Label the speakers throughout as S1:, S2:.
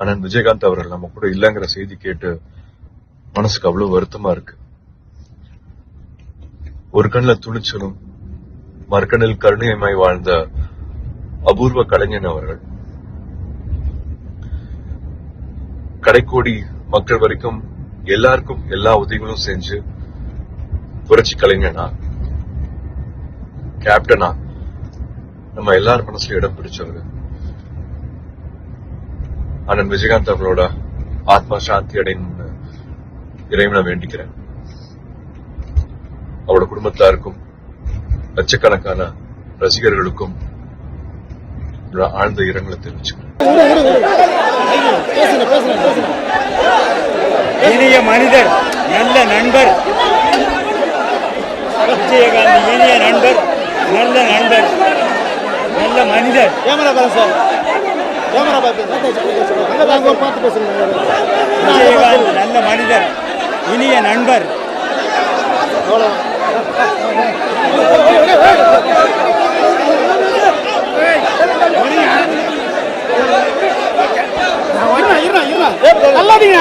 S1: அண்ணன் விஜயகாந்த் அவர்கள் நம்ம கூட இல்லைங்கிற செய்தி கேட்டு மனசுக்கு அவ்வளவு வருத்தமா இருக்கு. ஒரு கண்ணில் துணிச்சலும் மறுக்கண்ணில் கருணையமாய் வாழ்ந்த அபூர்வ கலைஞன் அவர்கள். கடைக்கோடி மக்கள் வரைக்கும் எல்லாருக்கும் எல்லா உதவிகளும் செஞ்சு புரட்சி கலைஞனா கேப்டனா நம்ம எல்லார் மனசுல இடம் பிடிச்சவரு. அண்ணன் விஜயகாந்த் அவர்களோட ஆத்மா சாந்தி அடையணும்னு இறைவனை வேண்டிக்கிறேன். அவரோட குடும்பத்தாருக்கும் லட்சக்கணக்கான ரசிகர்களுக்கும் ஆழ்ந்த இரங்கலை தெரிவிச்சுக்கிறேன்.
S2: இனிய மனிதர் நல்ல நண்பர். விஜயகாந்த் இனிய நண்பர் நல்ல நண்பர். நல்ல மனிதர்.
S3: கேமரா சார் கேமரா பார்த்து பேசுங்க
S2: நல்ல மனிதர் இனிய நண்பர்
S3: நல்லாதீங்க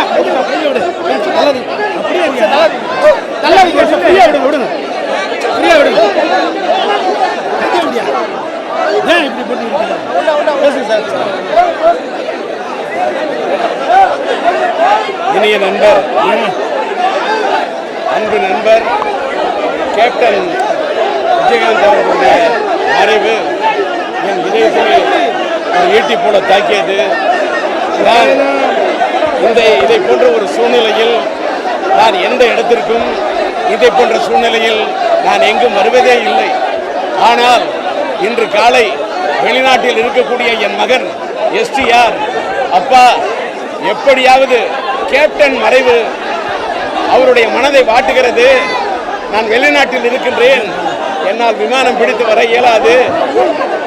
S3: நல்லாதீங்க ஃப்ரீயா விடுங்க விடுங்க ஃப்ரீயா விடுங்க ஏன் இப்படி பண்ணிருக்கீங்க பேசுங்க சார்
S4: இனிய நண்பர். அன்பு நண்பர் கேப்டன் விஜயகாந்த் அவர்களுடைய மறைவு என் இதயத்திலே ஒரு ஈட்டி போல தாக்கியது. நான் இந்த இதை போன்ற ஒரு சூழ்நிலையில் நான் எந்த இடத்திற்கும் இதை போன்ற சூழ்நிலையில் நான் எங்கும் வருவதே இல்லை. ஆனால் இன்று காலை வெளிநாட்டில் இருக்கக்கூடிய என் மகன் எஸ்டிஆர் அப்பா எப்படியாவது கேப்டன் மறைவு அவருடைய மனதை வாட்டுகிறது. நான் வெளிநாட்டில் இருக்கின்றேன். என்னால் விமானம் பிடித்து வர இயலாது.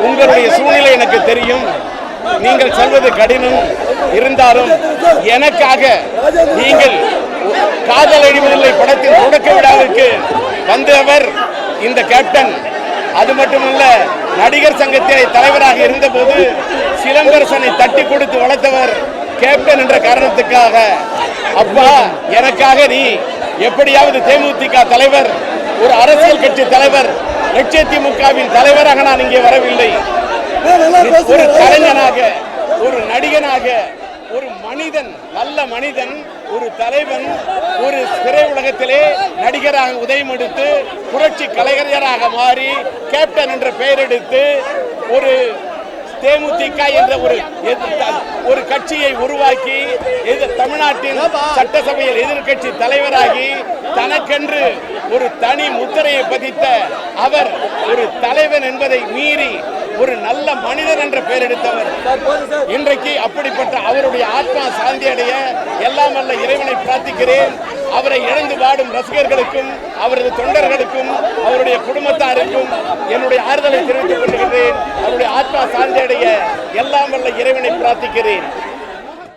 S4: உங்களுடைய சூழ்நிலை எனக்கு தெரியும். நீங்கள் சொல்வது கடினம். இருந்தாலும் எனக்காக நீங்கள் காதல் அழிவதில்லை படத்தின் தொடக்க விழாவிற்கு வந்தவர் இந்த கேப்டன். அது மட்டுமல்ல நடிகர் சங்கத்திலே தலைவராக இருந்தபோது சிலம்பரசனை தட்டி கொடுத்து வளர்த்தவர் கேப்டன் என்ற காரணத்துக்காக. அப்பா எனக்காக நீ எப்படியாவது தேமுதிக தலைவர் ஒரு அரசியல் கட்சி தலைவர் லட்சத்திமுகவின் தலைவராக நான் இங்கே வரவில்லை. ஒரு கலைஞனாக ஒரு நடிகனாக ஒரு மனிதன் நல்ல மனிதன் ஒரு தலைவன் ஒரு திரை உலகத்திலே நடிகராக உதயம் எடுத்து புரட்சி கலைஞராக மாறி கேப்டன் என்ற பெயர் எடுத்து ஒரு தேமுதிக என்ற ஒரு ஒரு கட்சியை உருவாக்கி தமிழ்நாட்டின் சட்டசபையில் எதிர்க்கட்சி தலைவராகி தனக்கென்று ஒரு தனி முத்திரையை பதித்த அவர் ஒரு தலைவன் என்பதை மீறி ஒரு நல்ல மனிதன் என்ற பெயர் எடுத்தவர். இன்றைக்கு அப்படிப்பட்ட அவருடைய ஆத்மா சாந்தி அடைய எல்லாம் வல்ல இறைவனை பிரார்த்திக்கிறேன். அவரை இழந்து வாடும் ரசிகர்களுக்கும் அவரது தொண்டர்களுக்கும் அவருடைய குடும்பத்தாருக்கும் என்னுடைய ஆறுதலை